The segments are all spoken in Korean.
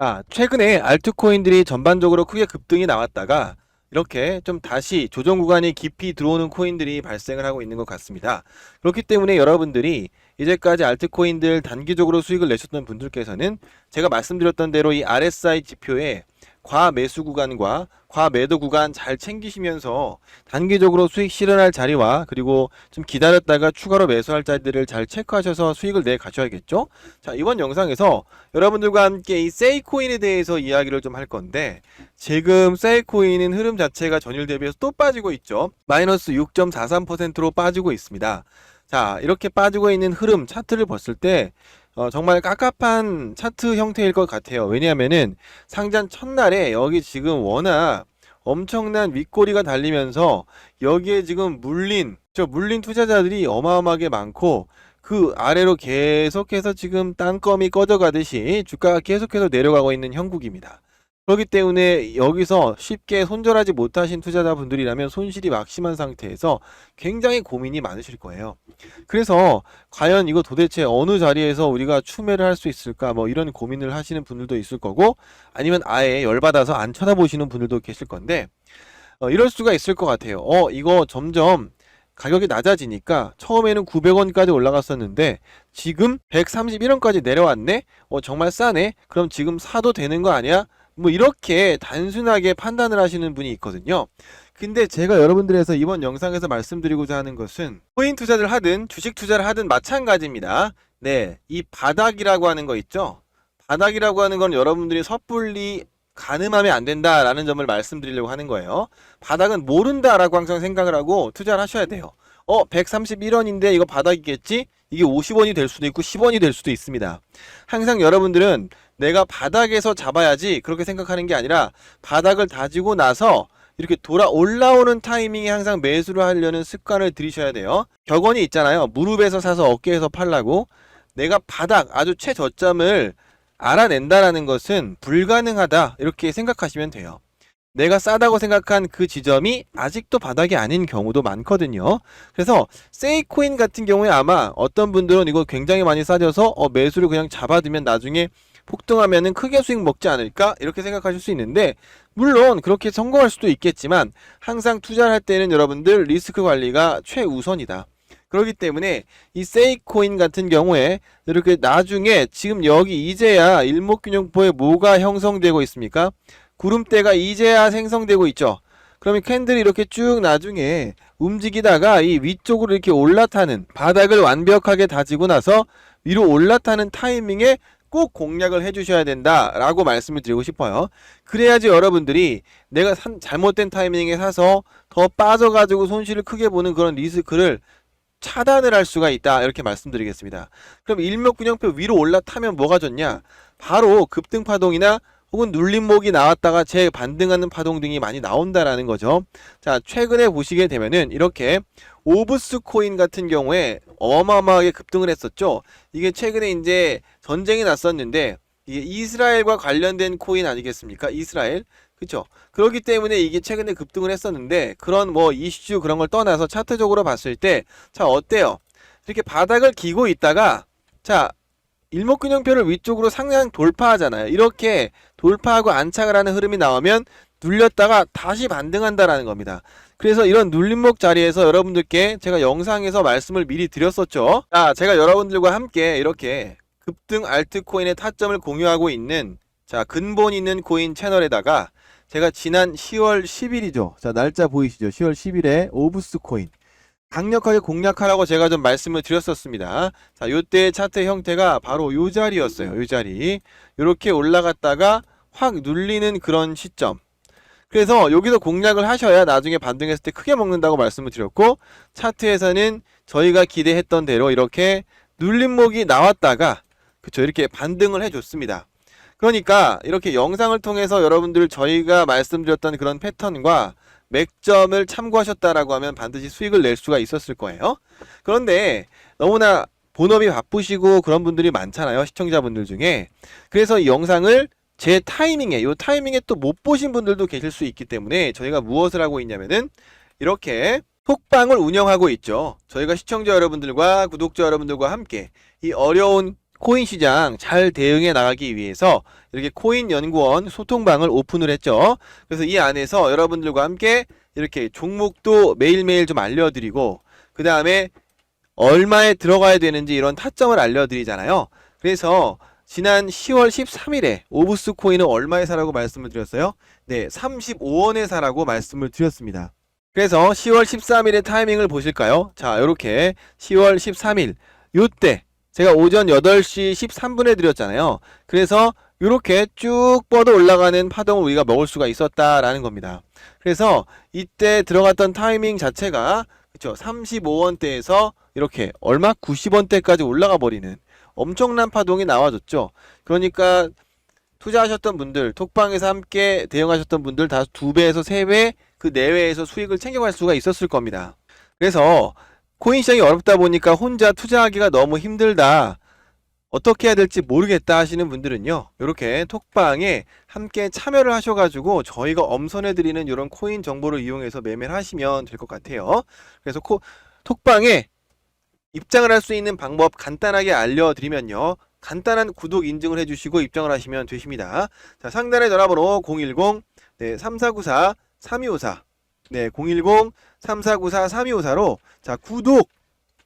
아, 최근에 알트코인들이 전반적으로 크게 급등이 나왔다가 이렇게 좀 다시 조정 구간이 깊이 들어오는 코인들이 발생을 하고 있는 것 같습니다. 그렇기 때문에 여러분들이 이제까지 알트코인들 단기적으로 수익을 내셨던 분들께서는 제가 말씀드렸던 대로 이 RSI 지표에 과매수 구간과 과매도 구간 잘 챙기시면서 단기적으로 수익 실현할 자리와 그리고 좀 기다렸다가 추가로 매수할 자리들을 잘 체크하셔서 수익을 내 가셔야겠죠? 자, 이번 영상에서 여러분들과 함께 이 세이코인에 대해서 이야기를 좀 할 건데 지금 세이코인은 흐름 자체가 전일 대비해서 또 빠지고 있죠. 마이너스 6.43%로 빠지고 있습니다. 자, 이렇게 빠지고 있는 흐름 차트를 봤을 때 어, 정말 깝깝한 차트 형태일 것 같아요. 왜냐하면은 상장 첫날에 여기 지금 워낙 엄청난 윗꼬리가 달리면서 여기에 지금 물린 저 물린 투자자들이 어마어마하게 많고 그 아래로 계속해서 지금 땅거미 꺼져가듯이 주가가 계속해서 내려가고 있는 형국입니다. 그렇기 때문에 여기서 쉽게 손절하지 못하신 투자자분들이라면 손실이 막심한 상태에서 굉장히 고민이 많으실 거예요. 그래서 과연 이거 도대체 어느 자리에서 우리가 추매를 할 수 있을까 뭐 이런 고민을 하시는 분들도 있을 거고 아니면 아예 열받아서 안 쳐다보시는 분들도 계실 건데 어, 이럴 수가 있을 것 같아요. 어 이거 점점 가격이 낮아지니까 처음에는 900원까지 올라갔었는데 지금 131원까지 내려왔네? 어 정말 싸네? 그럼 지금 사도 되는 거 아니야? 뭐 이렇게 단순하게 판단을 하시는 분이 있거든요. 근데 제가 여러분들에서 이번 영상에서 말씀드리고자 하는 것은 코인 투자를 하든 주식 투자를 하든 마찬가지입니다. 네, 이 바닥이라고 하는 거 있죠? 바닥이라고 하는 건 여러분들이 섣불리 가늠하면 안 된다라는 점을 말씀드리려고 하는 거예요. 바닥은 모른다라고 항상 생각을 하고 투자를 하셔야 돼요. 어, 131원인데 이거 바닥이겠지? 이게 50원이 될 수도 있고 10원이 될 수도 있습니다. 항상 여러분들은 내가 바닥에서 잡아야지 그렇게 생각하는 게 아니라 바닥을 다지고 나서 이렇게 돌아 올라오는 타이밍에 항상 매수를 하려는 습관을 들이셔야 돼요. 격언이 있잖아요. 무릎에서 사서 어깨에서 팔라고. 내가 바닥 아주 최저점을 알아낸다라는 것은 불가능하다 이렇게 생각하시면 돼요. 내가 싸다고 생각한 그 지점이 아직도 바닥이 아닌 경우도 많거든요. 그래서 세이코인 같은 경우에 아마 어떤 분들은 이거 굉장히 많이 싸져서 어, 매수를 그냥 잡아두면 나중에 폭등하면은 크게 수익 먹지 않을까 이렇게 생각하실 수 있는데 물론 그렇게 성공할 수도 있겠지만 항상 투자를 할 때는 여러분들 리스크 관리가 최우선이다. 그렇기 때문에 이 세이코인 같은 경우에 이렇게 나중에 지금 여기 이제야 일목균형포에 뭐가 형성되고 있습니까? 구름대가 이제야 생성되고 있죠. 그러면 캔들이 이렇게 쭉 나중에 움직이다가 이 위쪽으로 이렇게 올라타는 바닥을 완벽하게 다지고 나서 위로 올라타는 타이밍에 꼭 공략을 해주셔야 된다라고 말씀을 드리고 싶어요. 그래야지 여러분들이 내가 산, 잘못된 타이밍에 사서 더 빠져가지고 손실을 크게 보는 그런 리스크를 차단을 할 수가 있다 이렇게 말씀드리겠습니다. 그럼 일목균형표 위로 올라타면 뭐가 좋냐? 바로 급등 파동이나 혹은 눌림목이 나왔다가 재반등하는 파동 등이 많이 나온다라는 거죠. 자, 최근에 보시게 되면은 이렇게 오브스 코인 같은 경우에 어마어마하게 급등을 했었죠. 이게 최근에 이제 전쟁이 났었는데 이게 이스라엘과 관련된 코인 아니겠습니까? 이스라엘. 그렇죠. 그렇기 때문에 이게 최근에 급등을 했었는데 그런 뭐 이슈 그런 걸 떠나서 차트적으로 봤을 때 자, 어때요? 이렇게 바닥을 기고 있다가 자, 일목균형표를 위쪽으로 상향 돌파하잖아요. 이렇게 돌파하고 안착을 하는 흐름이 나오면 눌렸다가 다시 반등한다라는 겁니다. 그래서 이런 눌림목 자리에서 여러분들께 제가 영상에서 말씀을 미리 드렸었죠. 자, 제가 여러분들과 함께 이렇게 급등 알트코인의 타점을 공유하고 있는 자, 근본 있는 코인 채널에다가 제가 지난 10월 10일이죠. 자, 날짜 보이시죠? 10월 10일에 오브스 코인 강력하게 공략하라고 제가 좀 말씀을 드렸었습니다. 자, 요때 차트 형태가 바로 요 자리였어요. 요 자리. 요렇게 올라갔다가 확 눌리는 그런 시점. 그래서 여기서 공략을 하셔야 나중에 반등했을 때 크게 먹는다고 말씀을 드렸고 차트에서는 저희가 기대했던 대로 이렇게 눌림목이 나왔다가 그쵸 이렇게 반등을 해줬습니다. 그러니까 이렇게 영상을 통해서 여러분들 저희가 말씀드렸던 그런 패턴과 맥점을 참고하셨다라고 하면 반드시 수익을 낼 수가 있었을 거예요. 그런데 너무나 본업이 바쁘시고 그런 분들이 많잖아요. 시청자분들 중에. 그래서 이 영상을 제 타이밍에 요 타이밍에 또 못 보신 분들도 계실 수 있기 때문에 저희가 무엇을 하고 있냐면은 이렇게 톡방을 운영하고 있죠. 저희가 시청자 여러분들과 구독자 여러분들과 함께 이 어려운 코인 시장 잘 대응해 나가기 위해서 이렇게 코인 연구원 소통방을 오픈을 했죠. 그래서 이 안에서 여러분들과 함께 이렇게 종목도 매일매일 좀 알려드리고 그 다음에 얼마에 들어가야 되는지 이런 타점을 알려드리잖아요. 그래서 지난 10월 13일에 오브스 코인은 얼마에 사라고 말씀을 드렸어요? 네, 35원에 사라고 말씀을 드렸습니다. 그래서 10월 13일의 타이밍을 보실까요? 자, 이렇게 10월 13일 요때 제가 오전 8시 13분에 드렸잖아요. 그래서 이렇게 쭉 뻗어 올라가는 파동을 우리가 먹을 수가 있었다라는 겁니다. 그래서 이때 들어갔던 타이밍 자체가 그쵸 35원대에서 이렇게 얼마 90원대까지 올라가 버리는 엄청난 파동이 나와줬죠. 그러니까 투자하셨던 분들, 톡방에서 함께 대응하셨던 분들 다 두 배에서 세 배 그 내외에서 수익을 챙겨갈 수가 있었을 겁니다. 그래서 코인 시장이 어렵다 보니까 혼자 투자하기가 너무 힘들다. 어떻게 해야 될지 모르겠다 하시는 분들은요. 이렇게 톡방에 함께 참여를 하셔가지고 저희가 엄선해드리는 이런 코인 정보를 이용해서 매매를 하시면 될 것 같아요. 그래서 코, 톡방에 입장을 할 수 있는 방법 간단하게 알려드리면요. 간단한 구독 인증을 해주시고 입장을 하시면 되십니다. 자, 상단의 전화번호 010 네, 3494 3254 네, 010 3494 3254로 자, 구독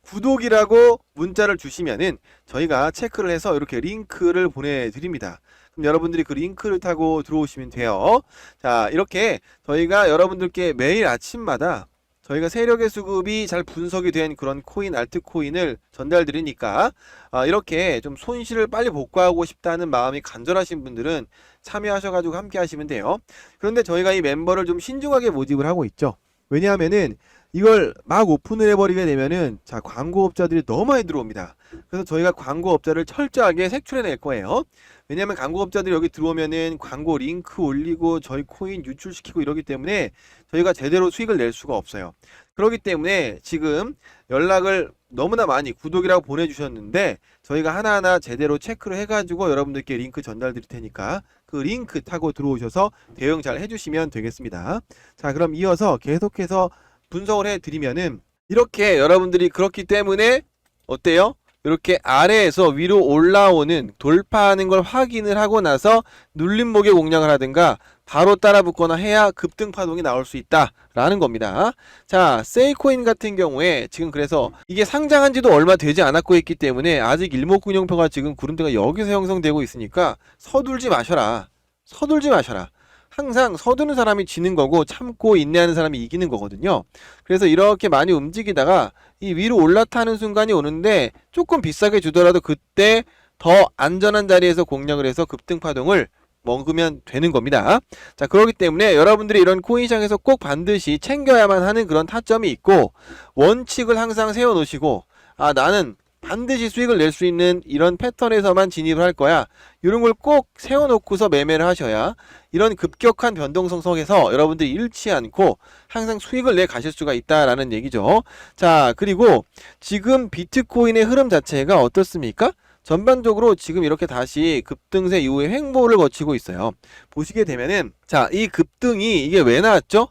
구독이라고 문자를 주시면은 저희가 체크를 해서 이렇게 링크를 보내드립니다. 그럼 여러분들이 그 링크를 타고 들어오시면 돼요. 자, 이렇게 저희가 여러분들께 매일 아침마다 저희가 세력의 수급이 잘 분석이 된 그런 코인, 알트코인을 전달 드리니까 아, 이렇게 좀 손실을 빨리 복구하고 싶다는 마음이 간절하신 분들은 참여하셔가지고 함께 하시면 돼요. 그런데 저희가 이 멤버를 좀 신중하게 모집을 하고 있죠. 왜냐하면은 이걸 막 오픈을 해버리게 되면은 자 광고업자들이 너무 많이 들어옵니다. 그래서 저희가 광고업자를 철저하게 색출해낼 거예요. 왜냐하면 광고업자들이 여기 들어오면은 광고 링크 올리고 저희 코인 유출시키고 이러기 때문에 저희가 제대로 수익을 낼 수가 없어요. 그렇기 때문에 지금 연락을 너무나 많이 구독이라고 보내주셨는데 저희가 하나하나 제대로 체크를 해가지고 여러분들께 링크 전달 드릴 테니까 그 링크 타고 들어오셔서 대응 잘 해주시면 되겠습니다. 자 그럼 이어서 계속해서 분석을 해드리면은 이렇게 여러분들이 그렇기 때문에 어때요? 이렇게 아래에서 위로 올라오는 돌파하는 걸 확인을 하고 나서 눌림목에 공략을 하든가 바로 따라 붙거나 해야 급등 파동이 나올 수 있다라는 겁니다. 자, 세이코인 같은 경우에 지금 그래서 이게 상장한 지도 얼마 되지 않았고 있기 때문에 아직 일목균형표가 지금 구름대가 여기서 형성되고 있으니까 서둘지 마셔라. 서둘지 마셔라. 항상 서두는 사람이 지는 거고 참고 인내하는 사람이 이기는 거거든요. 그래서 이렇게 많이 움직이다가 이 위로 올라타는 순간이 오는데 조금 비싸게 주더라도 그때 더 안전한 자리에서 공략을 해서 급등 파동을 먹으면 되는 겁니다. 자, 그렇기 때문에 여러분들이 이런 코인 시장에서 꼭 반드시 챙겨야만 하는 그런 타점이 있고 원칙을 항상 세워 놓으시고 아, 나는 반드시 수익을 낼 수 있는 이런 패턴에서만 진입을 할 거야. 이런 걸 꼭 세워놓고서 매매를 하셔야 이런 급격한 변동성 속에서 여러분들이 잃지 않고 항상 수익을 내 가실 수가 있다라는 얘기죠. 자, 그리고 지금 비트코인의 흐름 자체가 어떻습니까? 전반적으로 지금 이렇게 다시 급등세 이후에 횡보를 거치고 있어요. 보시게 되면은 자, 이 급등이 이게 왜 나왔죠?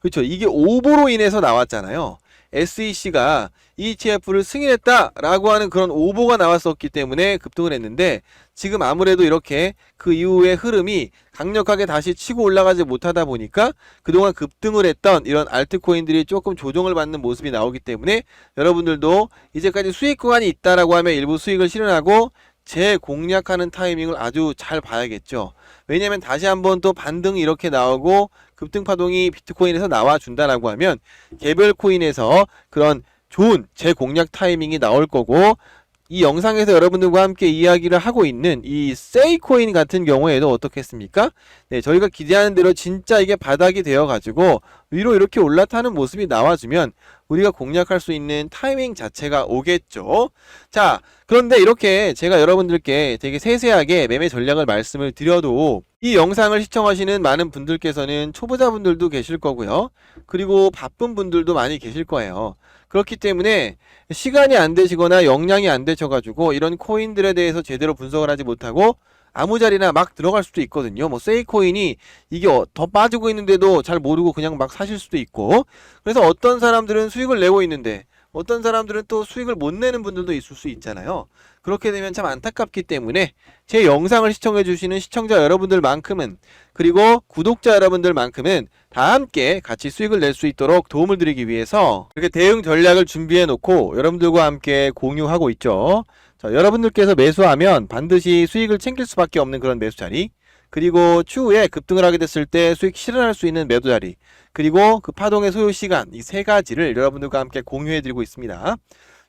그렇죠. 이게 오보로 인해서 나왔잖아요. SEC가 ETF를 승인했다라고 하는 그런 오보가 나왔었기 때문에 급등을 했는데 지금 아무래도 이렇게 그 이후의 흐름이 강력하게 다시 치고 올라가지 못하다 보니까 그동안 급등을 했던 이런 알트코인들이 조금 조정을 받는 모습이 나오기 때문에 여러분들도 이제까지 수익 구간이 있다라고 하면 일부 수익을 실현하고 재공략하는 타이밍을 아주 잘 봐야겠죠. 왜냐면 다시 한번 또 반등이 이렇게 나오고 급등 파동이 비트코인에서 나와 준다라고 하면 개별 코인에서 그런 좋은 재공략 타이밍이 나올 거고 이 영상에서 여러분들과 함께 이야기를 하고 있는 이 세이코인 같은 경우에도 어떻겠습니까? 네, 저희가 기대하는 대로 진짜 이게 바닥이 되어 가지고 위로 이렇게 올라타는 모습이 나와주면 우리가 공략할 수 있는 타이밍 자체가 오겠죠. 자, 그런데 이렇게 제가 여러분들께 되게 세세하게 매매 전략을 말씀을 드려도 이 영상을 시청하시는 많은 분들께서는 초보자분들도 계실 거고요. 그리고 바쁜 분들도 많이 계실 거예요. 그렇기 때문에 시간이 안 되시거나 역량이 안 되셔가지고 이런 코인들에 대해서 제대로 분석을 하지 못하고 아무 자리나 막 들어갈 수도 있거든요. 뭐 세이코인이 이게 어- 더 빠지고 있는데도 잘 모르고 그냥 막 사실 수도 있고. 그래서 어떤 사람들은 수익을 내고 있는데 어떤 사람들은 또 수익을 못 내는 분들도 있을 수 있잖아요. 그렇게 되면 참 안타깝기 때문에 제 영상을 시청해 주시는 시청자 여러분들만큼은 그리고 구독자 여러분들만큼은 다 함께 같이 수익을 낼 수 있도록 도움을 드리기 위해서 이렇게 대응 전략을 준비해 놓고 여러분들과 함께 공유하고 있죠. 자, 여러분들께서 매수하면 반드시 수익을 챙길 수밖에 없는 그런 매수 자리. 그리고 추후에 급등을 하게 됐을 때 수익 실현할 수 있는 매도 자리. 그리고 그 파동의 소요 시간 이 세 가지를 여러분들과 함께 공유해 드리고 있습니다.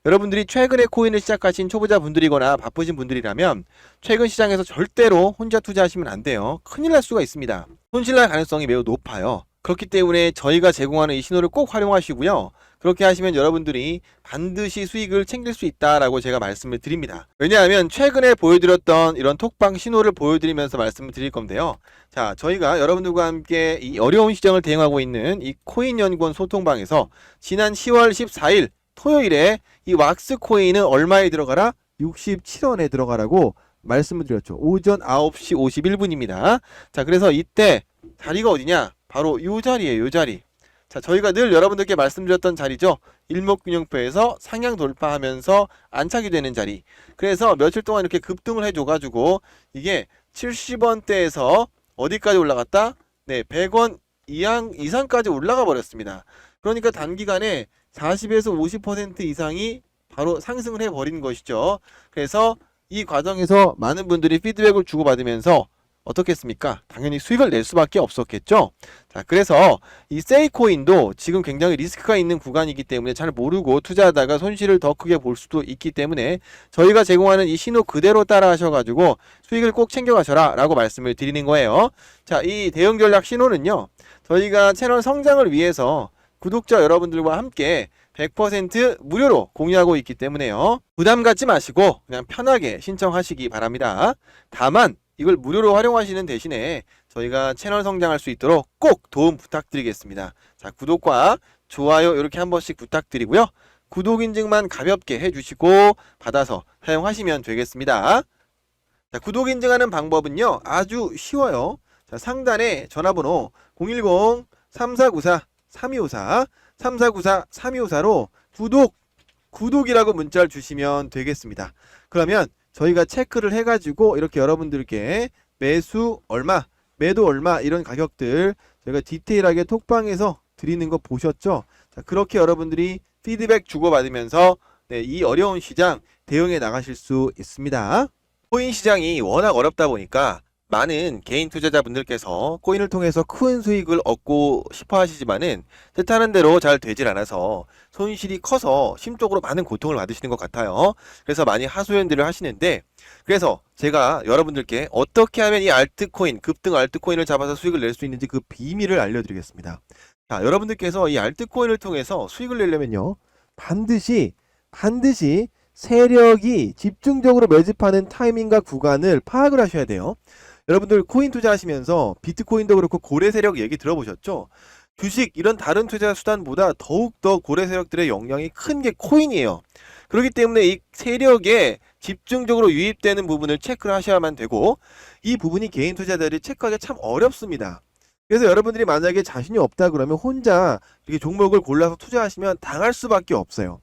여러분들이 최근에 코인을 시작하신 초보자 분들이거나 바쁘신 분들이라면 최근 시장에서 절대로 혼자 투자하시면 안 돼요. 큰일 날 수가 있습니다. 손실 날 가능성이 매우 높아요. 그렇기 때문에 저희가 제공하는 이 신호를 꼭 활용하시고요. 그렇게 하시면 여러분들이 반드시 수익을 챙길 수 있다라고 제가 말씀을 드립니다. 왜냐하면 최근에 보여드렸던 이런 톡방 신호를 보여드리면서 말씀을 드릴 건데요. 자, 저희가 여러분들과 함께 이 어려운 시장을 대응하고 있는 이 코인 연구원 소통방에서 지난 10월 14일 토요일에 이 왁스 코인은 얼마에 들어가라? 67원에 들어가라고 말씀을 드렸죠. 오전 9시 51분입니다. 자, 그래서 이때 자리가 어디냐? 바로 요 자리예요, 요 자리. 자, 저희가 늘 여러분들께 말씀드렸던 자리죠. 일목균형표에서 상향 돌파하면서 안착이 되는 자리. 그래서 며칠 동안 이렇게 급등을 해줘가지고 이게 70원대에서 어디까지 올라갔다? 네, 100원 이상, 이상까지 올라가 버렸습니다. 그러니까 단기간에 40에서 50% 이상이 바로 상승을 해버린 것이죠. 그래서 이 과정에서 많은 분들이 피드백을 주고받으면서 어떻겠습니까? 당연히 수익을 낼 수밖에 없었겠죠. 자, 그래서 이 세이코인도 지금 굉장히 리스크가 있는 구간이기 때문에 잘 모르고 투자하다가 손실을 더 크게 볼 수도 있기 때문에 저희가 제공하는 이 신호 그대로 따라 하셔가지고 수익을 꼭 챙겨가셔라 라고 말씀을 드리는 거예요. 자, 이 대응 전략 신호는요. 저희가 채널 성장을 위해서 구독자 여러분들과 함께 100% 무료로 공유하고 있기 때문에요. 부담 갖지 마시고 그냥 편하게 신청하시기 바랍니다. 다만 이걸 무료로 활용하시는 대신에 저희가 채널 성장할 수 있도록 꼭 도움 부탁드리겠습니다. 자, 구독과 좋아요 이렇게 한 번씩 부탁드리고요. 구독 인증만 가볍게 해주시고 받아서 사용하시면 되겠습니다. 자, 구독 인증하는 방법은요. 아주 쉬워요. 자, 상단에 전화번호 010-3494-3254 3494-3254로 구독 구독이라고 문자를 주시면 되겠습니다. 그러면 저희가 체크를 해가지고 이렇게 여러분들께 매수 얼마, 매도 얼마 이런 가격들 저희가 디테일하게 톡방에서 드리는 거 보셨죠? 자, 그렇게 여러분들이 피드백 주고받으면서 네, 이 어려운 시장 대응해 나가실 수 있습니다. 코인 시장이 워낙 어렵다 보니까 많은 개인 투자자분들께서 코인을 통해서 큰 수익을 얻고 싶어 하시지만은 뜻하는 대로 잘 되질 않아서 손실이 커서 심적으로 많은 고통을 받으시는 것 같아요. 그래서 많이 하소연들을 하시는데 그래서 제가 여러분들께 어떻게 하면 이 알트코인, 급등 알트코인을 잡아서 수익을 낼 수 있는지 그 비밀을 알려드리겠습니다. 자, 여러분들께서 이 알트코인을 통해서 수익을 내려면요. 반드시, 반드시 세력이 집중적으로 매집하는 타이밍과 구간을 파악을 하셔야 돼요. 여러분들 코인 투자하시면서 비트코인도 그렇고 고래 세력 얘기 들어보셨죠? 주식 이런 다른 투자 수단보다 더욱더 고래 세력들의 영향이 큰 게 코인이에요. 그렇기 때문에 이 세력에 집중적으로 유입되는 부분을 체크를 하셔야만 되고 이 부분이 개인 투자자들이 체크하기 참 어렵습니다. 그래서 여러분들이 만약에 자신이 없다 그러면 혼자 이렇게 종목을 골라서 투자하시면 당할 수밖에 없어요.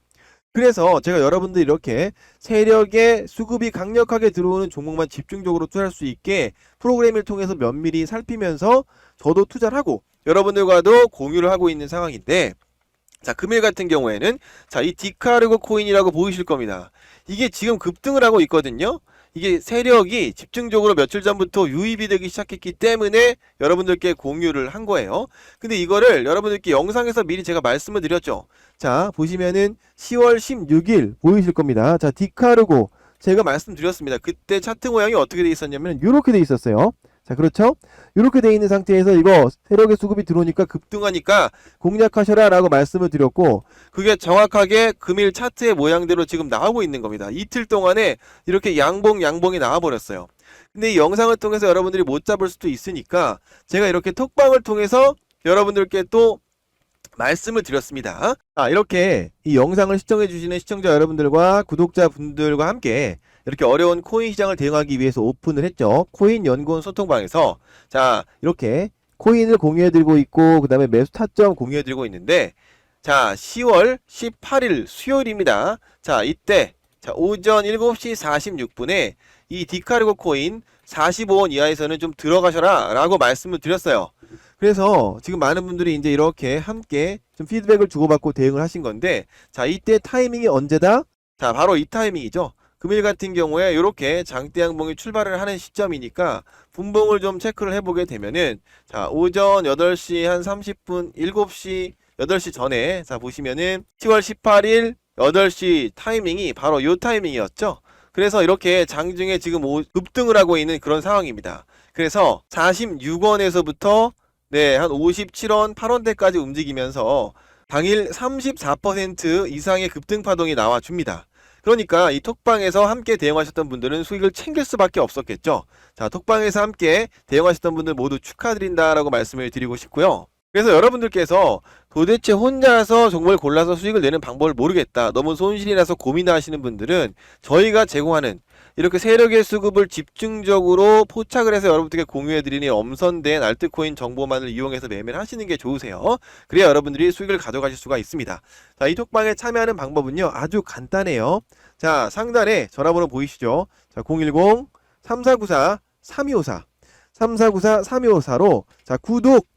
그래서 제가 여러분들 이렇게 세력의 수급이 강력하게 들어오는 종목만 집중적으로 투자할 수 있게 프로그램을 통해서 면밀히 살피면서 저도 투자를 하고 여러분들과도 공유를 하고 있는 상황인데 자 금일 같은 경우에는 자 이 디카르고 코인이라고 보이실 겁니다. 이게 지금 급등을 하고 있거든요. 이게 세력이 집중적으로 며칠 전부터 유입이 되기 시작했기 때문에 여러분들께 공유를 한 거예요. 근데 이거를 여러분들께 영상에서 미리 제가 말씀을 드렸죠. 자, 보시면은 10월 16일 보이실 겁니다. 자, 디카르고 제가 말씀드렸습니다. 그때 차트 모양이 어떻게 돼 있었냐면 이렇게 돼 있었어요. 자, 그렇죠? 이렇게 돼 있는 상태에서 이거 세력의 수급이 들어오니까 급등하니까 공략하셔라 라고 말씀을 드렸고 그게 정확하게 금일 차트의 모양대로 지금 나오고 있는 겁니다. 이틀 동안에 이렇게 양봉 양봉이 나와 버렸어요. 근데 이 영상을 통해서 여러분들이 못 잡을 수도 있으니까 제가 이렇게 톡방을 통해서 여러분들께 또 말씀을 드렸습니다. 아, 이렇게 이 영상을 시청해 주시는 시청자 여러분들과 구독자 분들과 함께 이렇게 어려운 코인 시장을 대응하기 위해서 오픈을 했죠. 코인 연구원 소통방에서 자, 이렇게 코인을 공유해 드리고 있고 그 다음에 매수 타점 공유해 드리고 있는데 자, 10월 18일 수요일입니다. 자, 이때 자, 오전 7시 46분에 이 디카르고 코인 45원 이하에서는 좀 들어가셔라 라고 말씀을 드렸어요. 그래서 지금 많은 분들이 이제 이렇게 함께 좀 피드백을 주고받고 대응을 하신 건데 자, 이때 타이밍이 언제다? 자, 바로 이 타이밍이죠. 금일 같은 경우에 이렇게 장대 양봉이 출발을 하는 시점이니까 분봉을 좀 체크를 해보게 되면은 자, 오전 8시 한 30분, 7시, 8시 전에 자, 보시면은 10월 18일 8시 타이밍이 바로 요 타이밍이었죠. 그래서 이렇게 장중에 지금 오- 급등을 하고 있는 그런 상황입니다. 그래서 46원에서부터 네, 한 57원, 8원대까지 움직이면서 당일 34% 이상의 급등 파동이 나와 줍니다. 그러니까 이 톡방에서 함께 대응하셨던 분들은 수익을 챙길 수밖에 없었겠죠. 자, 톡방에서 함께 대응하셨던 분들 모두 축하드린다라고 말씀을 드리고 싶고요. 그래서 여러분들께서 도대체 혼자서 종목을 골라서 수익을 내는 방법을 모르겠다. 너무 손실이 나서 고민하시는 분들은 저희가 제공하는 이렇게 세력의 수급을 집중적으로 포착을 해서 여러분들께 공유해드리는 엄선된 알트코인 정보만을 이용해서 매매를 하시는 게 좋으세요. 그래야 여러분들이 수익을 가져가실 수가 있습니다. 자, 이 톡방에 참여하는 방법은요. 아주 간단해요. 자, 상단에 전화번호 보이시죠? 자, 010 3494 3254 3494 3254로 자, 구독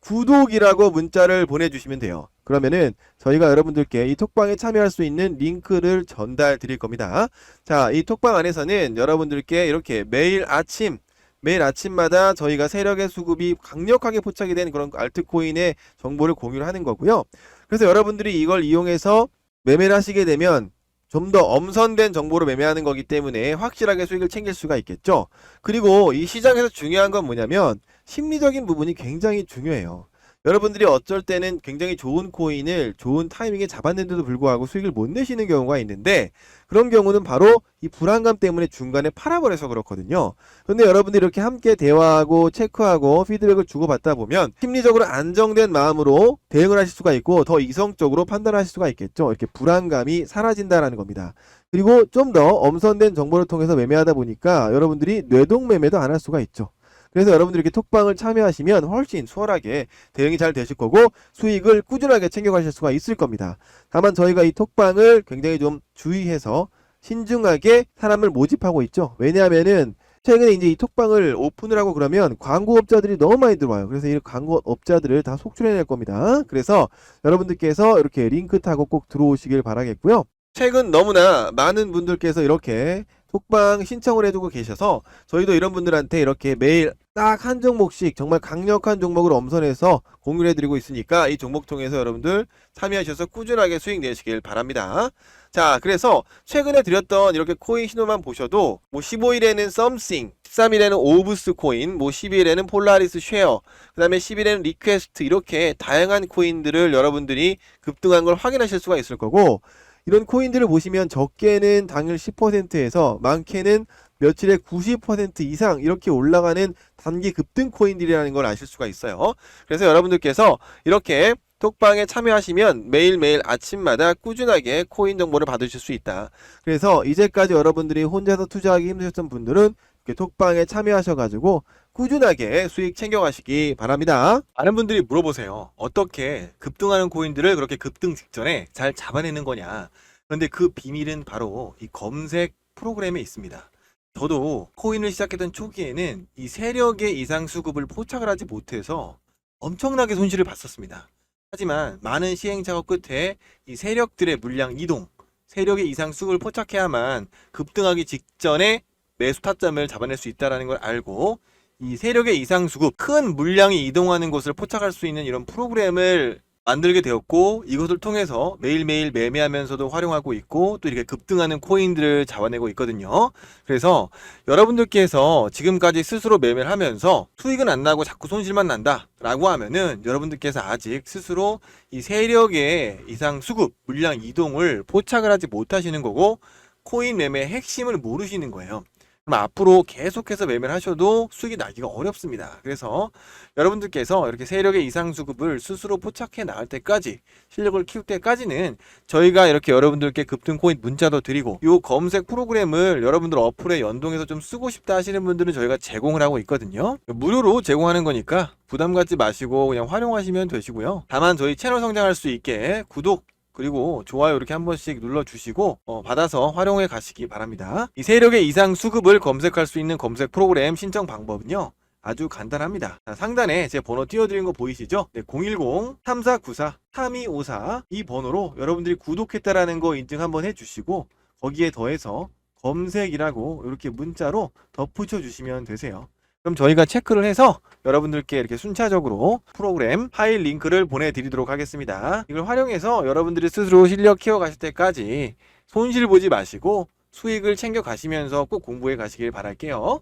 구독이라고 문자를 보내주시면 돼요. 그러면은 저희가 여러분들께 이 톡방에 참여할 수 있는 링크를 전달 드릴 겁니다. 자, 이 톡방 안에서는 여러분들께 이렇게 매일 아침, 매일 아침마다 저희가 세력의 수급이 강력하게 포착이 된 그런 알트코인의 정보를 공유를 하는 거고요. 그래서 여러분들이 이걸 이용해서 매매를 하시게 되면 좀 더 엄선된 정보로 매매하는 거기 때문에 확실하게 수익을 챙길 수가 있겠죠. 그리고 이 시장에서 중요한 건 뭐냐면 심리적인 부분이 굉장히 중요해요. 여러분들이 어쩔 때는 굉장히 좋은 코인을 좋은 타이밍에 잡았는데도 불구하고 수익을 못 내시는 경우가 있는데 그런 경우는 바로 이 불안감 때문에 중간에 팔아버려서 그렇거든요. 근데 여러분들이 이렇게 함께 대화하고 체크하고 피드백을 주고받다 보면 심리적으로 안정된 마음으로 대응을 하실 수가 있고 더 이성적으로 판단하실 수가 있겠죠. 이렇게 불안감이 사라진다라는 겁니다. 그리고 좀 더 엄선된 정보를 통해서 매매하다 보니까 여러분들이 뇌동 매매도 안 할 수가 있죠. 그래서 여러분들이 이렇게 톡방을 참여하시면 훨씬 수월하게 대응이 잘 되실 거고 수익을 꾸준하게 챙겨가실 수가 있을 겁니다. 다만 저희가 이 톡방을 굉장히 좀 주의해서 신중하게 사람을 모집하고 있죠. 왜냐하면은 최근에 이제 이 톡방을 오픈을 하고 그러면 광고업자들이 너무 많이 들어와요. 그래서 이 광고업자들을 다 속출해낼 겁니다. 그래서 여러분들께서 이렇게 링크 타고 꼭 들어오시길 바라겠고요. 최근 너무나 많은 분들께서 이렇게 톡방 신청을 해두고 계셔서 저희도 이런 분들한테 이렇게 매일 딱 한 종목씩 정말 강력한 종목을 엄선해서 공유를 해드리고 있으니까 이 종목 통해서 여러분들 참여하셔서 꾸준하게 수익 내시길 바랍니다. 자, 그래서 최근에 드렸던 이렇게 코인 신호만 보셔도 뭐 15일에는 썸씽, 13일에는 오브스 코인, 뭐 12일에는 폴라리스 쉐어, 그 다음에 10일에는 리퀘스트 이렇게 다양한 코인들을 여러분들이 급등한 걸 확인하실 수가 있을 거고 이런 코인들을 보시면 적게는 당일 10%에서 많게는 며칠에 90% 이상 이렇게 올라가는 단기 급등 코인들이라는 걸 아실 수가 있어요. 그래서 여러분들께서 이렇게 톡방에 참여하시면 매일매일 아침마다 꾸준하게 코인 정보를 받으실 수 있다. 그래서 이제까지 여러분들이 혼자서 투자하기 힘드셨던 분들은 톡방에 참여하셔가지고 꾸준하게 수익 챙겨가시기 바랍니다. 많은 분들이 물어보세요. 어떻게 급등하는 코인들을 그렇게 급등 직전에 잘 잡아내는 거냐. 그런데 그 비밀은 바로 이 검색 프로그램에 있습니다. 저도 코인을 시작했던 초기에는 이 세력의 이상 수급을 포착을 하지 못해서 엄청나게 손실을 봤었습니다. 하지만 많은 시행 작업 끝에 이 세력들의 물량 이동, 세력의 이상 수급을 포착해야만 급등하기 직전에 매수 타점을 잡아낼 수 있다는 걸 알고 이 세력의 이상 수급, 큰 물량이 이동하는 곳을 포착할 수 있는 이런 프로그램을 만들게 되었고 이것을 통해서 매일매일 매매하면서도 활용하고 있고 또 이렇게 급등하는 코인들을 잡아내고 있거든요. 그래서 여러분들께서 지금까지 스스로 매매를 하면서 수익은 안 나고 자꾸 손실만 난다 라고 하면은 여러분들께서 아직 스스로 이 세력의 이상 수급, 물량 이동을 포착을 하지 못하시는 거고 코인 매매의 핵심을 모르시는 거예요. 앞으로 계속해서 매매를 하셔도 수익이 나기가 어렵습니다. 그래서 여러분들께서 이렇게 세력의 이상 수급을 스스로 포착해 나갈 때까지 실력을 키울 때까지는 저희가 이렇게 여러분들께 급등 코인 문자도 드리고 이 검색 프로그램을 여러분들 어플에 연동해서 좀 쓰고 싶다 하시는 분들은 저희가 제공을 하고 있거든요. 무료로 제공하는 거니까 부담 갖지 마시고 그냥 활용하시면 되시고요. 다만 저희 채널 성장할 수 있게 구독 그리고 좋아요 이렇게 한 번씩 눌러주시고 어, 받아서 활용해 가시기 바랍니다. 이 세력의 이상 수급을 검색할 수 있는 검색 프로그램 신청 방법은요. 아주 간단합니다. 자, 상단에 제 번호 띄워드린 거 보이시죠? 네, 010-3494-3254 이 번호로 여러분들이 구독했다라는 거 인증 한번 해주시고 거기에 더해서 검색이라고 이렇게 문자로 덧붙여 주시면 되세요. 그럼 저희가 체크를 해서 여러분들께 이렇게 순차적으로 프로그램 파일 링크를 보내드리도록 하겠습니다. 이걸 활용해서 여러분들이 스스로 실력 키워가실 때까지 손실 보지 마시고 수익을 챙겨 가시면서 꼭 공부해 가시길 바랄게요.